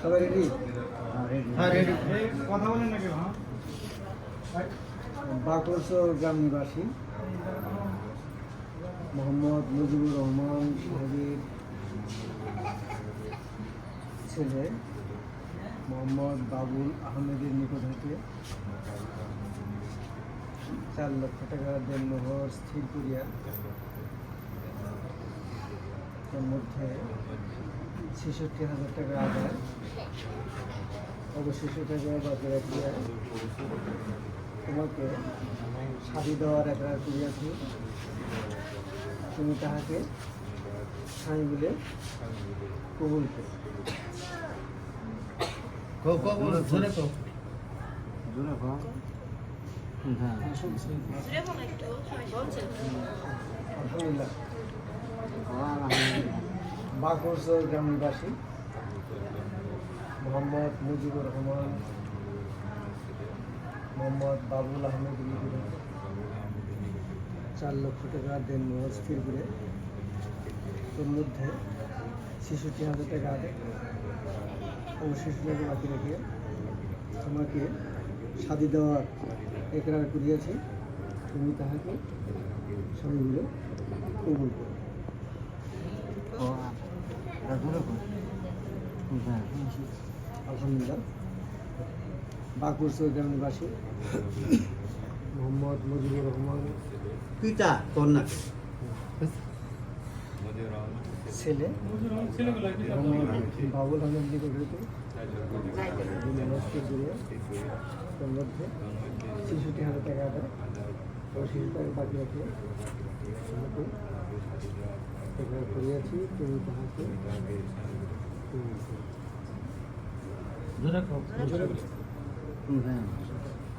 সবাই রেডি হ্যাঁ রেডি কথা বলেন না কেন হ্যাঁ বাকরসর গ্রাম নিবাসী মোহাম্মদ মুজিবুর রহমান সাহেবের ছেলে মোহাম্মদ বাবুল আহমেদের নিকট হতে চার লক্ষ টাকা দেনমোহর স্থির করিয়া তার মধ্যে ছেষট্টি হাজার টাকা আদায় অবশিষ্ট টাকা বাকি রাখিয়া তোমাকে শাড়ি দেওয়ার একটা করিয়াছি তুমি তাহাকে স্বামী বলে কবুল করো কো জোরে কো হ্যাঁ আলহামদুলিল্লাহ বাকরসর গ্রাম নিবাসী মোহাম্মদ মুজিবুর রহমান, মোহাম্মদ বাবুল আহমেদ লিখিত চার লক্ষ টাকা দেন স্থির করে তোর মধ্যে ছেষট্টি হাজার টাকা আদায় অবশিষ্ট টাকা বাকি রেখে তোমাকে শাদি দেওয়ার একরার করিয়াছি। তুমি তাহাকে স্বামী বলে কবুল করো। আলহামদুলিল্লাহ বাঁকুড় গ্রাম নিবাসী মোহাম্মদ মুজিবুর রহমান পিতা তোর ছেলে বাবুল আহমেদ নিকট জুড়ে ছেষট্টি হাজার টাকা বাকি রাখে। একবার করিয়াছি তুমি তাহাকে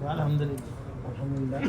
আলহামদুলিল্লাহ। আলহামদুলিল্লাহ।